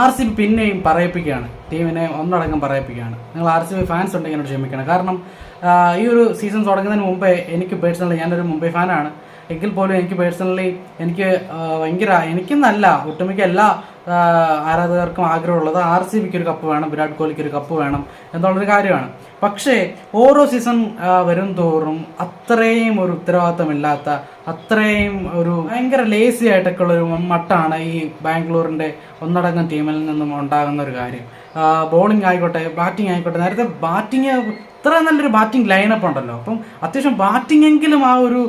R C B പിന്നെയും പറയിപ്പിക്കുകയാണ്. ടീമിനെ ഒന്നടങ്കം പറയിപ്പിക്കുകയാണ്. നിങ്ങൾ ആർ സി ബി ഫാൻസ് ഉണ്ടെങ്കിൽ എന്നോട് ക്ഷമിക്കണം. കാരണം ഈ ഒരു സീസൺ തുടങ്ങുന്നതിന് മുമ്പേ എനിക്ക് പേഴ്സണലി ഞാനൊരു മുംബൈ ഫാനാണ് എങ്കിൽ പോലും എനിക്ക് പേഴ്സണലി എനിക്ക് ഭയങ്കര എനിക്കെന്നല്ല ഒട്ടുമിക്ക എല്ലാ ആരാധകർക്കും ആഗ്രഹമുള്ളത് ആർ സി ബിക്ക് ഒരു കപ്പ് വേണം വിരാട് കോഹ്ലിക്ക് ഒരു കപ്പ് വേണം എന്നുള്ളൊരു കാര്യമാണ്. പക്ഷേ ഓരോ സീസൺ വരും തോറും അത്രയും ഒരു ഉത്തരവാദിത്തമില്ലാത്ത അത്രയും ഒരു ഭയങ്കര ലേസി ആയിട്ടൊക്കെ ഉള്ള ഒരു മട്ടാണ് ഈ ബാംഗ്ലൂരിന്റെ ഒന്നടങ്കം ടീമിൽ നിന്നും ഉണ്ടാകുന്ന ഒരു കാര്യം. ബോളിംഗ് ആയിക്കോട്ടെ ബാറ്റിംഗ് ആയിക്കോട്ടെ നേരത്തെ ബാറ്റിംഗ് ഇത്ര നല്ലൊരു ബാറ്റിംഗ് ലൈനപ്പ് ഉണ്ടല്ലോ. അപ്പം അത്യാവശ്യം ബാറ്റിംഗ് എങ്കിലും ആ ഒരു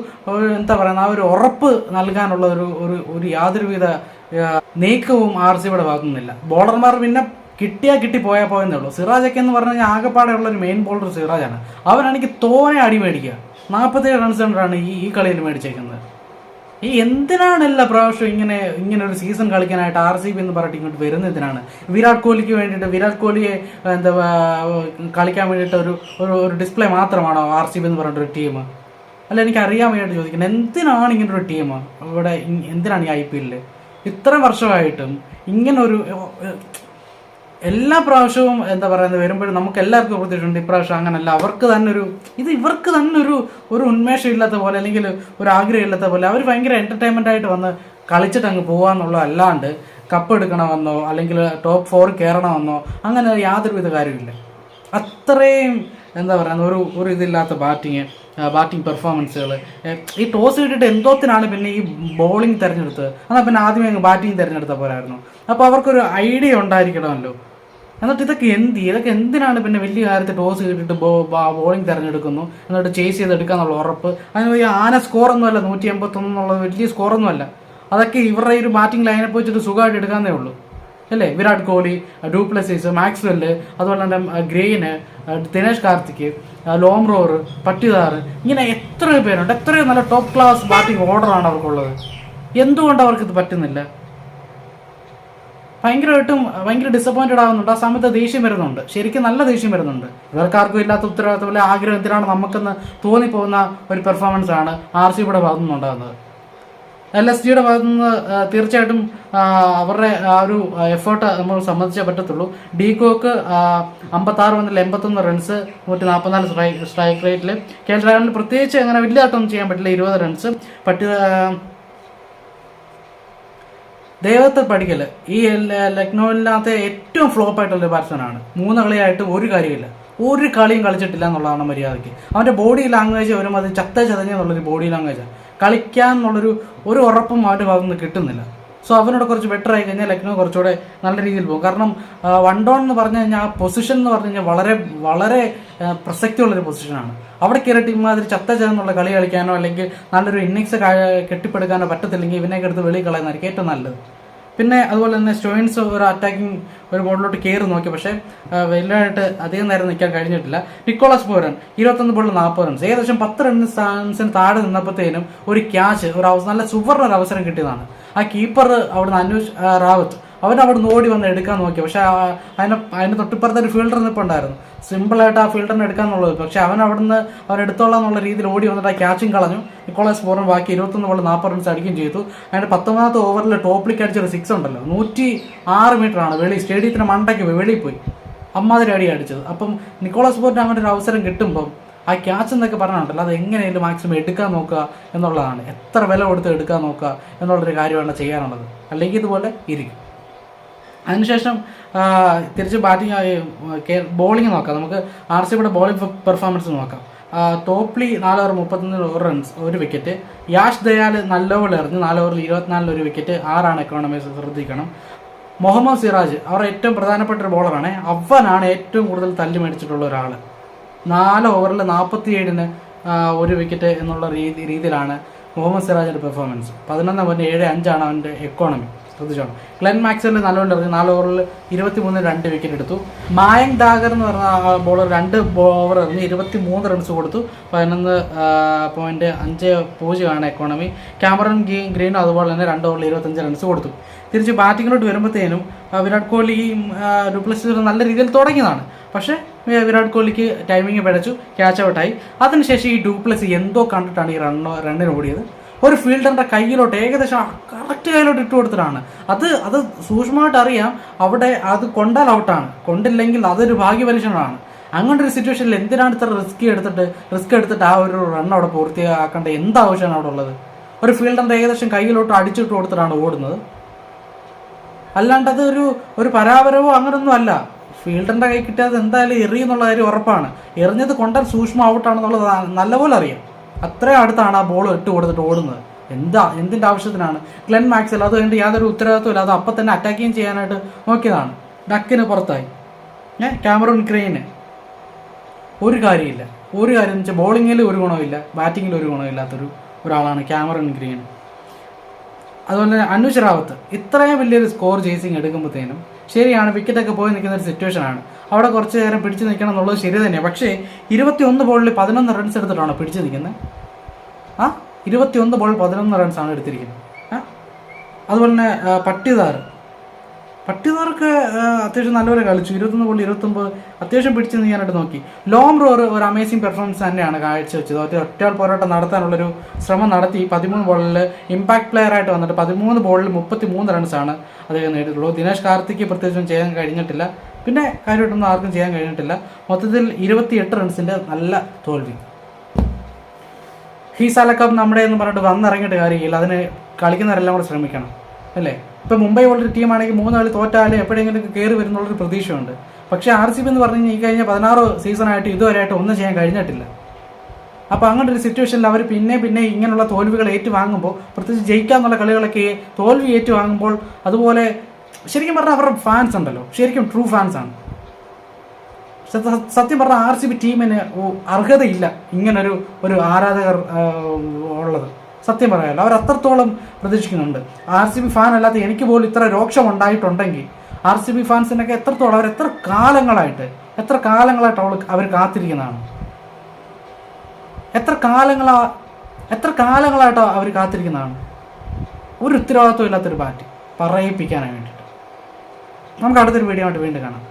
എന്താ പറയുക ആ ഒരു ഉറപ്പ് നൽകാനുള്ള ഒരു ഒരു യാതൊരുവിധ നീക്കവും ആർ സി ഇവിടെ ഭാഗത്തുനിന്നില്ല. ബോളർമാർ പിന്നെ കിട്ടിയാ കിട്ടി പോയാൽ പോയെന്നേ ഉള്ളൂ. സിറാജൊക്കെ എന്ന് പറഞ്ഞു കഴിഞ്ഞാൽ ആകെപ്പാടെ ഉള്ള ഒരു മെയിൻ ബോളർ സിറാജാണ്. അവനാണെങ്കിൽ തോനെ അടി മേടിക്കുക. നാൽപ്പത്തേഴ് റൺസ് കൊണ്ടാണ് ഈ ഈ കളിയിൽ മേടിച്ചേക്കുന്നത്. ഈ എന്തിനാണ് എല്ലാ ഇങ്ങനെ ഇങ്ങനെ ഒരു സീസൺ കളിക്കാനായിട്ട് ആർ സി ബി എന്ന് പറഞ്ഞിട്ട് ഇങ്ങോട്ട് വരുന്ന എന്തിനാണ്? വിരാട് കോഹ്ലിക്ക് വേണ്ടിയിട്ട് വിരാട് കോഹ്ലിയെ എന്താ കളിക്കാൻ വേണ്ടിയിട്ട് ഒരു ഒരു ഡിസ്പ്ലേ മാത്രമാണോ ആർ സി ബി എന്ന് പറഞ്ഞിട്ട് ഒരു ടീം അല്ല എനിക്ക് അറിയാൻ വേണ്ടിയിട്ട് ചോദിക്കുന്നത് എന്തിനാണ് ഇങ്ങനെ ഒരു ടീം ഇവിടെ എന്തിനാണ് ഈ ഐ പി എല്ലിൽ ഇത്ര വർഷമായിട്ടും ഇങ്ങനെ ഒരു എല്ലാ പ്രാവശ്യവും എന്താ പറയുന്നത് വരുമ്പോഴും നമുക്ക് എല്ലാവർക്കും പ്രതീക്ഷയുണ്ട്. ഇപ്രാവശ്യം അങ്ങനല്ല. അവർക്ക് തന്നെ ഒരു ഇത് ഇവർക്ക് തന്നെ ഒരു ഒരു ഉന്മേഷം ഇല്ലാത്ത പോലെ അല്ലെങ്കിൽ ഒരു ആഗ്രഹം ഇല്ലാത്ത പോലെ അവർ ഭയങ്കര എന്റർടൈൻമെന്റ് ആയിട്ട് വന്ന് കളിച്ചിട്ട് അങ്ങ് പോവാന്നുള്ളത് അല്ലാണ്ട് കപ്പ് എടുക്കണമെന്നോ അല്ലെങ്കിൽ ടോപ്പ് ഫോർ കയറണമെന്നോ അങ്ങനെ യാതൊരുവിധ കാര്യമില്ല അത്രയും എന്താ പറയുക ഒരു ഒരു ഇതില്ലാത്ത ബാറ്റിങ് ബാറ്റിംഗ് പെർഫോമൻസുകൾ ഈ ടോസ് കിട്ടിയിട്ട് എന്തോത്തിനാണ് പിന്നെ ഈ ബോളിംഗ് തിരഞ്ഞെടുത്തത് എന്നാൽ പിന്നെ ആദ്യമേ അങ്ങ് ബാറ്റിംഗ് തിരഞ്ഞെടുത്ത പോരായിരുന്നു അപ്പോൾ അവർക്കൊരു ഐഡിയ ഉണ്ടായിരിക്കണമല്ലോ. എന്നിട്ട് ഇതൊക്കെ എന്ത് ഇതൊക്കെ എന്തിനാണ് പിന്നെ വലിയ കാര്യത്തിൽ ടോസ് കിട്ടിയിട്ട് ബോ ബോളിംഗ് തിരഞ്ഞെടുക്കുന്നു? എന്നിട്ട് ചേസ് ചെയ്തെടുക്കാന്നുള്ള ഉറപ്പ്. അതിന് ഈ ആന സ്കോറൊന്നുമല്ല നൂറ്റി എൺപത്തൊന്ന് എന്നുള്ളത് വലിയ സ്കോറൊന്നുമല്ല അതൊക്കെ ഇവരുടെ ഒരു ബാറ്റിംഗ് ലൈനപ്പ് വെച്ചിട്ട് സുഖമായിട്ട് എടുക്കാന്നേ ഉള്ളൂ. അല്ലേ? വിരാട് കോഹ്ലി ഡൂപ്ലസീസ് മാക്സ്വെൽ അതുപോലെ തന്നെ ഗ്രെയിന് ദിനേഷ് കാർത്തിക് ലോംറോർ പട്ടിദാർ ഇങ്ങനെ എത്രയോ പേരുണ്ട്. എത്രയോ നല്ല ടോപ്പ് ക്ലാസ് ബാറ്റിംഗ് ഓർഡറാണ് അവർക്കുള്ളത്. എന്തുകൊണ്ട് അവർക്ക് ഇത് പറ്റുന്നില്ല? ഭയങ്കരമായിട്ടും ഭയങ്കര ഡിസപ്പോയിന്റഡ് ആവുന്നുണ്ട്. ആ സമയത്ത് ദേഷ്യം വരുന്നുണ്ട്. ശരിക്കും നല്ല ദേഷ്യം വരുന്നുണ്ട്. ഇവർക്കാർക്കും ഇല്ലാത്ത ഉത്തരവാദിത്തം അല്ലെങ്കിൽ ആഗ്രഹം എന്തിനാണ് നമുക്കെന്ന് തോന്നിപ്പോകുന്ന ഒരു പെർഫോമൻസ് ആണ് ആർ സി ഭാഗത്തുനിന്നുണ്ടാകുന്നത്. എൽ എസ് ജിയുടെ ഭാഗത്തു നിന്ന് തീർച്ചയായിട്ടും അവരുടെ ആ ഒരു എഫേർട്ട് നമ്മൾ സമ്മതിച്ചേ പറ്റത്തുള്ളൂ. ഡീകോക്ക് അമ്പത്തി ആറ് മുതൽ എൺപത്തൊന്ന് റൺസ് നൂറ്റി നാൽപ്പത്തിനാല് സ്ട്രൈക്ക് റേറ്റിൽ കെ എൽ രാഹുലിന് പ്രത്യേകിച്ച് അങ്ങനെ വലിയതായിട്ടൊന്നും ചെയ്യാൻ പറ്റില്ല ഇരുപത് റൺസ് പട്ടി ദൈവത്തെ പഠിക്കൽ ഈ ലക്നൌവിനകത്തെ ഏറ്റവും ഫ്ലോപ്പ് ആയിട്ടുള്ള ബാറ്റ്സ്മാനാണ് മൂന്ന് കളിയായിട്ട് ഒരു കാര്യമില്ല. ഒരു കളിയും കളിച്ചിട്ടില്ല എന്നുള്ളതാണ് മര്യാദയ്ക്ക്. അവന്റെ ബോഡി ലാംഗ്വേജ് വരും അത് ചത്ത ചതഞ്ഞെന്നുള്ളൊരു ബോഡി ലാംഗ്വേജാണ് കളിക്കാൻ എന്നുള്ളൊരു ഒരു ഉറപ്പും അവന്റെ ഭാഗത്ത് നിന്ന് കിട്ടുന്നില്ല. സോ അവനോട് കുറച്ച് ബെറ്റർ ആയി കഴിഞ്ഞാൽ ലക്നോ കുറച്ചുകൂടെ നല്ല രീതിയിൽ പോകും. കാരണം വൺ ഡൗൺ എന്ന് പറഞ്ഞു കഴിഞ്ഞാൽ ആ പൊസിഷൻ എന്ന് പറഞ്ഞു കഴിഞ്ഞാൽ വളരെ വളരെ പ്രസക്തിയുള്ളൊരു പൊസിഷനാണ് അവിടെ കയറിയിട്ട് ഇമാതിരി ചത്ത ചേർന്നുള്ള കളി കളിക്കാനോ അല്ലെങ്കിൽ നല്ലൊരു ഇന്നിങ്സ് കെട്ടിപ്പടുക്കാനോ പറ്റത്തില്ലെങ്കിൽ ഇവനെയൊക്കെ എടുത്ത് വെളിയിൽ കളയുന്നതായിരിക്കും ഏറ്റവും നല്ലത്. പിന്നെ അതുപോലെ തന്നെ സ്റ്റോയിൻസ് ഒരു അറ്റാക്കിംഗ് ഒരു ബോളിലോട്ട് കയറി നോക്കി. പക്ഷേ വലുതായിട്ട് അധികം നേരം നിൽക്കാൻ കഴിഞ്ഞിട്ടില്ല. നിക്കോളസ് പോരൻ ഇരുപത്തൊന്ന് ബോളിൽ നാൽപ്പത് റൺസ് ഏകദേശം പത്ത് റൺസ് റൺസിന് താഴെ നിന്നപ്പോഴത്തേനും ഒരു ക്യാച്ച് ഒരു നല്ല സുവർണ ഒരു അവസരം കിട്ടിയതാണ്. ആ കീപ്പർ അവിടുന്ന് അനൂഷ് റാവത്ത് അവൻ അവിടെ നിന്ന് ഓടി വന്ന് എടുക്കാൻ നോക്കി. പക്ഷെ അതിന് അതിന് തൊട്ടിപ്പുറത്ത് ഒരു ഫീൽഡർ നിൽപ്പുണ്ടായിരുന്നു. സിമ്പിളായിട്ട് ആ ഫീൽഡറിനെ എടുക്കാന്നുള്ളത്. പക്ഷെ അവൻ അവിടുന്ന് അവൻ എടുത്തോളാം എന്നുള്ള രീതിയിൽ ഓടി വന്നിട്ട് ആ ക്യാച്ചും കളഞ്ഞു. നിക്കോളാസ് ഫോറൻ ബാക്കി ഇരുപത്തൊന്ന് ബോൾ നാൽപ്പത് റൺസ് അടിക്കുകയും ചെയ്തു. അതിന്റെ പത്തൊമ്പതാമത്തെ ഓവറിൽ ടോപ്പിലേക്ക് അടിച്ചൊരു സിക്സ് ഉണ്ടല്ലോ. നൂറ്റി ആറ് ആണ്. വെളി സ്റ്റേഡിയത്തിന് മണ്ടയ്ക്ക് പോയി വെളിയിൽ പോയി. അമ്മാതിരി അടി അടിച്ചത്. അപ്പം നിക്കോളാസ് പോറിന് അങ്ങനെ ഒരു അവസരം കിട്ടുമ്പം ആ ക്യാച്ച് എന്നൊക്കെ പറഞ്ഞിട്ടുണ്ടല്ലോ അത് എങ്ങനെയെങ്കിലും മാക്സിമം എടുക്കാൻ നോക്കുക എന്നുള്ളതാണ്. എത്ര വില കൊടുത്ത് എടുക്കാൻ നോക്കുക എന്നുള്ളൊരു കാര്യമാണ് ചെയ്യാനുള്ളത്. അല്ലെങ്കിൽ ഇതുപോലെ ഇരിക്കും. അതിനുശേഷം തിരിച്ച് ബാറ്റിംഗ് ബോളിംഗ് നോക്കാം. നമുക്ക് ആർ സി ബിയുടെ ബോളിംഗ് പെർഫോമൻസ് നോക്കാം തോപ്ലി നാല് ഓവർ മുപ്പത്തൊന്ന് ഒരു റൺസ് ഒരു വിക്കറ്റ് യാഷ് ദയാൽ നല്ല ഓവർ എറിഞ്ഞ് നാല് ഓവറിൽ ഇരുപത്തിനാലിൽ ഒരു വിക്കറ്റ് ആറാണ് എക്കോണമി ശ്രദ്ധിക്കണം. മുഹമ്മദ് സിറാജ് അവർ ഏറ്റവും പ്രധാനപ്പെട്ട ഒരു ബോളറാണ് അവനാണ് ഏറ്റവും കൂടുതൽ തല്ലി മേടിച്ചിട്ടുള്ള ഒരാൾ നാല് ഓവറിൽ നാൽപ്പത്തിയേഴിന് ഒരു വിക്കറ്റ് എന്നുള്ള രീതി രീതിയിലാണ് മുഹമ്മദ് സിറാജിന്റെ പെർഫോമൻസ് പതിനൊന്ന് പോയിന്റ് ഏഴ് അഞ്ചാണ് അവന്റെ എക്കോണമി ശ്രദ്ധിച്ചോണം ഗ്ലെൻ മാക്സിന്റെ നല്ലോണം എറിഞ്ഞു നാല് ഓവറിൽ ഇരുപത്തി മൂന്ന് രണ്ട് വിക്കറ്റ് എടുത്തു. മായങ് ഡാഗർ എന്ന് പറഞ്ഞ ബോളർ രണ്ട് ഓവർ എറിഞ്ഞ് ഇരുപത്തി മൂന്ന് റൺസ് കൊടുത്തു. പതിനൊന്ന് പോയിന്റ് അഞ്ച് പൂജ്യമാണ് എക്കോണമി ക്യാമറൺ ഗ്രീനും അതുപോലെ തന്നെ രണ്ട് ഓവറിൽ ഇരുപത്തഞ്ച് റൺസ് കൊടുത്തു. തിരിച്ച് ബാറ്റിങ്ങിലോട്ട് വരുമ്പോഴത്തേനും വിരാട് കോഹ്ലിയും ഡുപ്ലസ് നല്ല രീതിയിൽ തുടങ്ങിയതാണ്. പക്ഷേ വിരാട് കോഹ്ലിക്ക് ടൈമിംഗ് പിഴച്ചു ക്യാച്ച് ഔട്ടായി അതിനുശേഷം ഈ ഡ്യൂപ്ലസ് എന്തോ കണ്ടിട്ടാണ് ഈ റണ്ണോ റണ്ണിന് ഓടിയത്. ഒരു ഫീൽഡറിന്റെ കയ്യിലോട്ട് ഏകദേശം കറക്റ്റ് കയ്യിലോട്ട് ഇട്ട് കൊടുത്തിട്ടാണ്. അത് അത് സൂക്ഷ്മമായിട്ട് അറിയാം. അവിടെ അത് കൊണ്ടാൽ ഔട്ടാണ് കൊണ്ടില്ലെങ്കിൽ അതൊരു ഭാഗ്യപരീക്ഷണമാണ്. അങ്ങനത്തെ ഒരു സിറ്റുവേഷനിൽ എന്തിനാണ് ഇത്ര റിസ്ക് എടുത്തിട്ട് റിസ്ക് എടുത്തിട്ട് ആ ഒരു റൺ അവിടെ പൂർത്തിയാക്കേണ്ട എന്ത് ആവശ്യമാണ് അവിടെ ഉള്ളത്? ഒരു ഫീൽഡറിന്റെ ഏകദേശം കയ്യിലോട്ട് അടിച്ചിട്ട് കൊടുത്തിട്ടാണ് ഓടുന്നത്. അല്ലാണ്ട് അത് ഒരു പരാപരവോ അങ്ങനൊന്നും അല്ല. ഫീൽഡറിന്റെ കൈ കിട്ടിയത് എന്തായാലും എറിയുന്നുള്ള കാര്യം ഉറപ്പാണ്. എറിഞ്ഞത് കൊണ്ടാൽ സൂക്ഷ്മ ഔട്ടാണെന്നുള്ളത് നല്ലപോലെ അറിയാം. അത്രയും അടുത്താണ് ആ ബോൾ ഇട്ട് കൊടുത്തിട്ട് ഓടുന്നത്. എന്താ എന്തിന്റെ ആവശ്യത്തിനാണ്? ക്ലെൻ മാക്സൽ അത് കഴിഞ്ഞിട്ട് യാതൊരു ഉത്തരവാദിത്വം ഇല്ല അത് അപ്പം തന്നെ അറ്റാക്കിങ് ചെയ്യാനായിട്ട് നോക്കിയതാണ്. ഡക്കിന് പുറത്തായി. ഏ ക്യാമറൂൺ ക്രെയിന് ഒരു കാര്യമില്ല. ഒരു കാര്യം എന്ന് വെച്ചാൽ ബോളിങ്ങിൽ ഒരു ഗുണമില്ല ബാറ്റിങ്ങിൽ ഒരു ഗുണമില്ലാത്തൊരു ഒരാളാണ് ക്യാമറൂൺ ഗ്രീൻ അതുപോലെ തന്നെ അനുജ് റാവത്ത് ഇത്രയും വലിയൊരു സ്കോർ ചേസിങ് എടുക്കുമ്പോഴത്തേനും ശരിയാണ് വിക്കറ്റൊക്കെ പോയി നിൽക്കുന്ന ഒരു സിറ്റുവേഷനാണ് അവിടെ കുറച്ച് നേരം പിടിച്ചു നിൽക്കണം എന്നുള്ളത് ശരി തന്നെയാണ് പക്ഷേ ഇരുപത്തി ഒന്ന് ബോളിൽ പതിനൊന്ന് റൺസ് എടുത്തിട്ടാണ് പിടിച്ചു നിൽക്കുന്നത് ആ? ഇരുപത്തി ഒന്ന് ബോൾ പതിനൊന്ന് ആണ് എടുത്തിരിക്കുന്നത്. അതുപോലെ തന്നെ പട്ടിദാർ പട്ടിദാർക്ക് ആ, അത്യാവശ്യം നല്ലപോലെ കളിച്ചു. ഇരുപത്തൊന്ന് ബോൾ ഇരുപത്തൊമ്പത് അത്യാവശ്യം പിടിച്ച് ചെയ്യാനായിട്ട് നോക്കി. ലോങ് റോർ ഒരു അമേസിംഗ് പെർഫോമൻസ് തന്നെയാണ് കാഴ്ചവെച്ചത്. ഒറ്റ ഒറ്റയാൾ പോരാട്ടം നടത്താനുള്ളൊരു ശ്രമം നടത്തി പതിമൂന്ന് ബോളിൽ ഇമ്പാക്ട് പ്ലെയർ ആയിട്ട് വന്നിട്ട് പതിമൂന്ന് ബോളിൽ മുപ്പത്തി മൂന്ന് റൺസാണ് അദ്ദേഹം നേടിയിട്ടുള്ളൂ ദിനേശ് കാർത്തിക്ക് പ്രത്യേകിച്ചും ചെയ്യാൻ കഴിഞ്ഞിട്ടില്ല. പിന്നെ കാര്യമായിട്ടൊന്നും ആർക്കും ചെയ്യാൻ കഴിഞ്ഞിട്ടില്ല. മൊത്തത്തിൽ ഇരുപത്തിയെട്ട് റൺസിന്റെ നല്ല തോൽവി. ഈ കപ്പ് നമ്മുടെ എന്ന് പറഞ്ഞിട്ട് വന്നിറങ്ങിയിട്ട് കാര്യമില്ല. അതിന് കളിക്കുന്നവരെല്ലാം കൂടെ ശ്രമിക്കണം. അല്ലേ? ഇപ്പൊ മുംബൈ പോലൊരു ടീമാണെങ്കിൽ മൂന്ന് കളി തോറ്റാലും എപ്പോഴെങ്കിലും കയറി വരുന്നുള്ളൊരു പ്രതീക്ഷയുണ്ട്. പക്ഷേ ആർ സി ബി എന്ന് പറഞ്ഞു ഈ കഴിഞ്ഞ പതിനാറ് സീസണായിട്ട് ഇതുവരെയായിട്ട് ഒന്നും ചെയ്യാൻ കഴിഞ്ഞിട്ടില്ല. അപ്പോൾ അങ്ങനെ ഒരു സിറ്റുവേഷനിൽ അവർ പിന്നെ പിന്നെ ഇങ്ങനെയുള്ള തോൽവികൾ ഏറ്റുവാങ്ങുമ്പോൾ പ്രത്യേകിച്ച് ജയിക്കാന്നുള്ള കളികളൊക്കെ തോൽവി ഏറ്റുവാങ്ങുമ്പോൾ അതുപോലെ ശരിക്കും പറഞ്ഞാൽ അവരുടെ ഫാൻസ് ഉണ്ടല്ലോ. ശരിക്കും ട്രൂ ഫാൻസ് ആണ്. സത്യ- പറഞ്ഞാൽ ആർ സി ബി ടീമിന് അർഹതയില്ല ഇങ്ങനൊരു ഒരു ആരാധകർ സത്യം പറയാമല്ലോ അവർ അത്രത്തോളം പ്രതീക്ഷിക്കുന്നുണ്ട്. ആർ സി ബി ഫാൻ അല്ലാത്ത എനിക്ക് പോലും ഇത്ര രോക്ഷം ഉണ്ടായിട്ടുണ്ടെങ്കിൽ ആർ സി ബി ഫാൻസിനൊക്കെ എത്രത്തോളം അവർ എത്ര കാലങ്ങളായിട്ട് എത്ര കാലങ്ങളായിട്ട് അവൾ അവർ കാത്തിരിക്കുന്നതാണ്? എത്ര കാലങ്ങളാ എത്ര കാലങ്ങളായിട്ട് അവർ കാത്തിരിക്കുന്നതാണ്? ഒരു ഉത്തരവാദിത്വം ഇല്ലാത്തൊരു ബാറ്റ് പറയിപ്പിക്കാനായി വേണ്ടിയിട്ട്. നമുക്ക് അടുത്തൊരു വീഡിയോ ആയിട്ട് വീണ്ടും കാണാം.